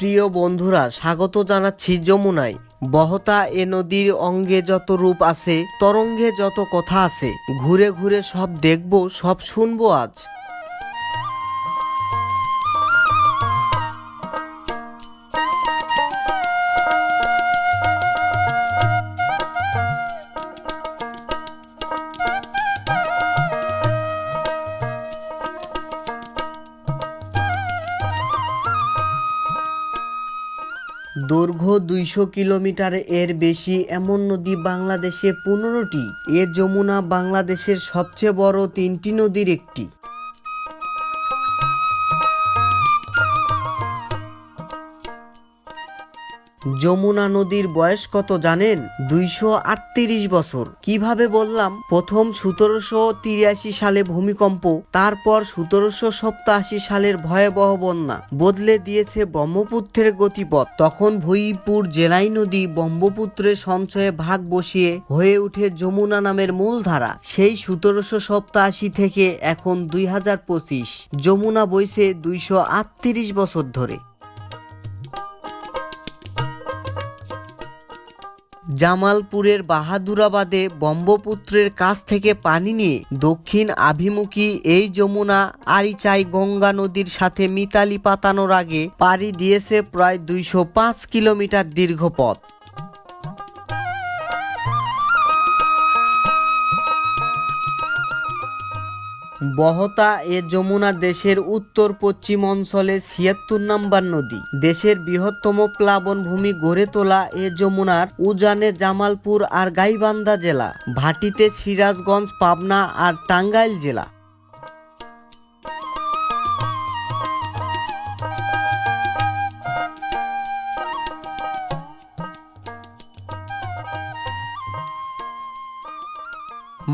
প্রিয় বন্ধুরা, স্বাগত জানাচ্ছি যমুনায়। বহতা এ নদীর অঙ্গে যত রূপ আছে, তরঙ্গে যত কথা আছে, ঘুরে ঘুরে সব দেখব, সব শুনব আজ। দৈর্ঘ্য দুইশো কিলোমিটার এর বেশি এমন নদী বাংলাদেশে পনেরোটি। এ যমুনা বাংলাদেশের সবচেয়ে বড় তিনটি নদীর একটি। যমুনা নদীর বয়স কত জানেন? দুইশো আটত্রিশ বছর। কীভাবে বললাম? প্রথম সতেরোশো তিরাশি সালে ভূমিকম্প, তারপর সতেরোশো সপ্তাশি সালের ভয়াবহ বন্যা। বদলে দিয়েছে ব্রহ্মপুত্রের গতিপথ। তখন ভৈপুর জেলাই নদী ব্রহ্মপুত্রের সঞ্চয়ে ভাগ বসিয়ে হয়ে উঠে যমুনা নামের মূল ধারা সেই সতেরোশো সপ্তাশি থেকে এখন দুই হাজার পঁচিশ। যমুনা বইছে দুইশো আটত্রিশ বছর ধরে। জামালপুরের বাহাদুরাবাদে ব্রহ্মপুত্রের কাছ থেকে পানি নিয়ে দক্ষিণ আভিমুখী এই যমুনা আরিচাই গঙ্গা নদীর সাথে মিতালি পাতানোর আগে পাড়ি দিয়েছে প্রায় দুইশো পাঁচ কিলোমিটার দীর্ঘ পথ বহতা এ যমুনা দেশের উত্তর পশ্চিম অঞ্চলে ছিয়াত্তর নম্বর নদী। দেশের বৃহত্তম প্লাবন ভূমি গড়ে তোলা এ যমুনার উজানে জামালপুর আর গাইবান্ধা জেলা, ভাটিতে সিরাজগঞ্জ, পাবনা আর টাঙ্গাইল জেলা।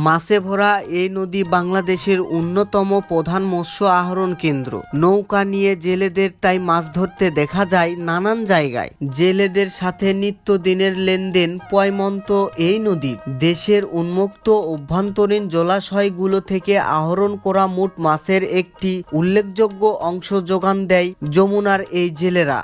মাছে ভরা এই নদী বাংলাদেশের অন্যতম প্রধান মৎস্য আহরণ কেন্দ্র। নৌকা নিয়ে জেলেদের তাই মাছ ধরতে দেখা যায় নানান জায়গায়। জেলেদের সাথে নিত্যদিনের লেনদেন পয়মন্ত এই নদীর দেশের উন্মুক্ত অভ্যন্তরীণ জলাশয়গুলো থেকে আহরণ করা মোট মাছের একটি উল্লেখযোগ্য অংশ যোগান দেয় যমুনার এই জেলেরা।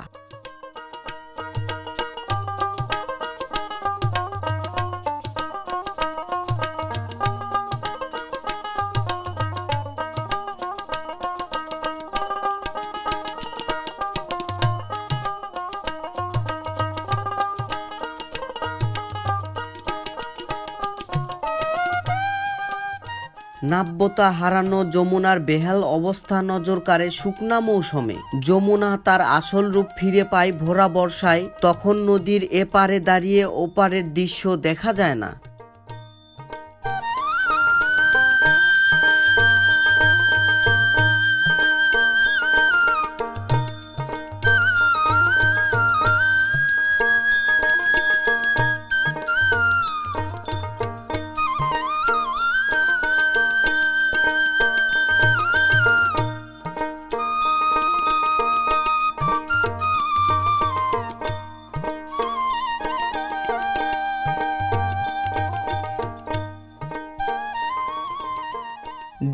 নাব্যতা হারানো যমুনার বেহাল অবস্থা নজর কাড়ে শুকনা মৌসুমে। যমুনা তার আসল রূপ ফিরে পায় ভরা বর্ষায়, তখন নদীর এপারে দাঁড়িয়ে ওপারের দৃশ্য দেখা যায় না।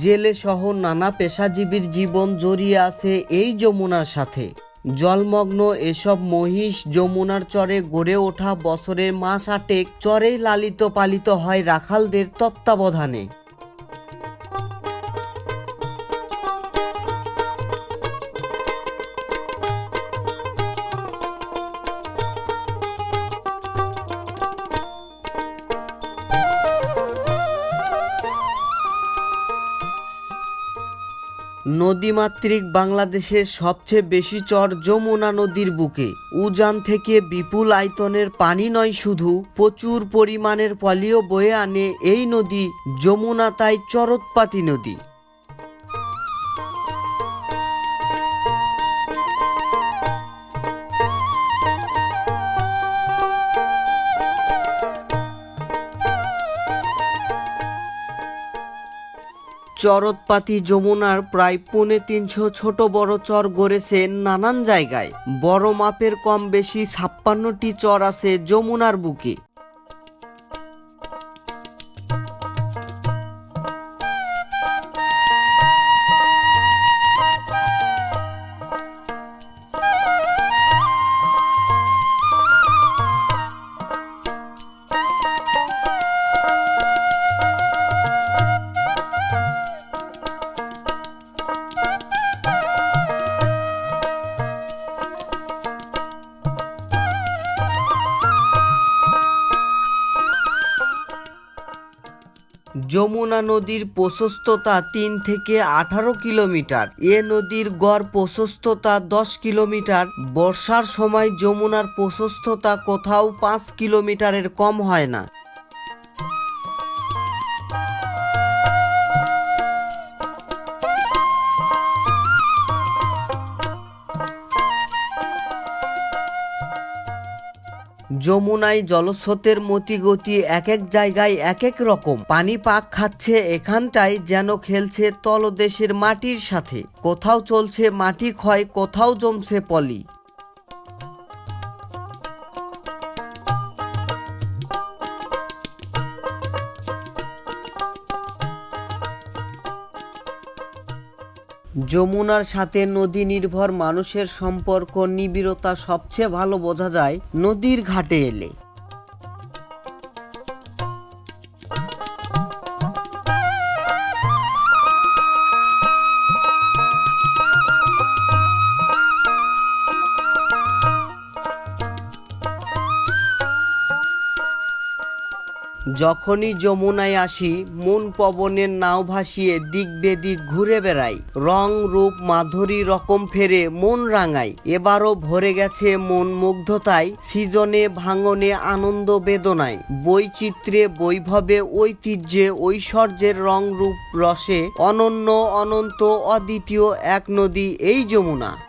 জেলে সহ নানা পেশাজীবীর জীবন জড়িয়ে আছে এই যমুনার সাথে। জলমগ্ন এসব মহিষ যমুনার চরে গড়ে ওঠা বছরের মাস আটেক চরেই লালিত পালিত হয় রাখালদের তত্ত্বাবধানে। নদীমাতৃক বাংলাদেশের সবচেয়ে বেশি চর যমুনা নদীর বুকে। উজান থেকে বিপুল আয়তনের পানি নয় শুধু, প্রচুর পরিমাণের পলিও বয়ে আনে এই নদী, যমুনা তাই চরৎপাতি নদী। চরৎপাতি যমুনার প্রায় পৌনে তিনশো ছোট বড় চর গড়েছে নানান জায়গায়। বড় মাপের কম বেশি ছাপ্পান্নটি চর আছে যমুনার বুকে। যমুনা নদীর প্রশস্ততা তিন থেকে আঠারো কিলোমিটার। এ নদীর গড় প্রশস্ততা দশ কিলোমিটার। বর্ষার সময় যমুনার প্রশস্ততা কোথাও পাঁচ কিলোমিটারের কম হয় না। যমুনায় জলস্রোতের মতিগতি এক এক জায়গায় এক এক রকম। পানি পাক খাচ্ছে এখানটায় যেন খেলছে তলদেশের মাটির সাথে। কোথাও চলছে মাটি ক্ষয়, কোথাও জমছে পলি। যমুনার সাথে নদী নির্ভর মানুষের সম্পর্ক নিবিড়তা সবচেয়ে ভালো বোঝা যায় নদীর ঘাটে এলে। যখনই যমুনায় আসি, মন পবনের নাও ভাসিয়ে দিক বেদিক ঘুরে বেড়াই। রং, রূপ, মাধুরী রকম ফেরে মন রাঙাই। এবারও ভরে গেছে মন মুগ্ধতায়, সৃজনে ভাঙনে আনন্দ বেদনায়। বৈচিত্র্যে, বৈভবে, ঐতিহ্যে, ঐশ্বর্যের রং, রূপ, রসে অনন্য, অনন্ত, অদ্বিতীয় এক নদী এই যমুনা।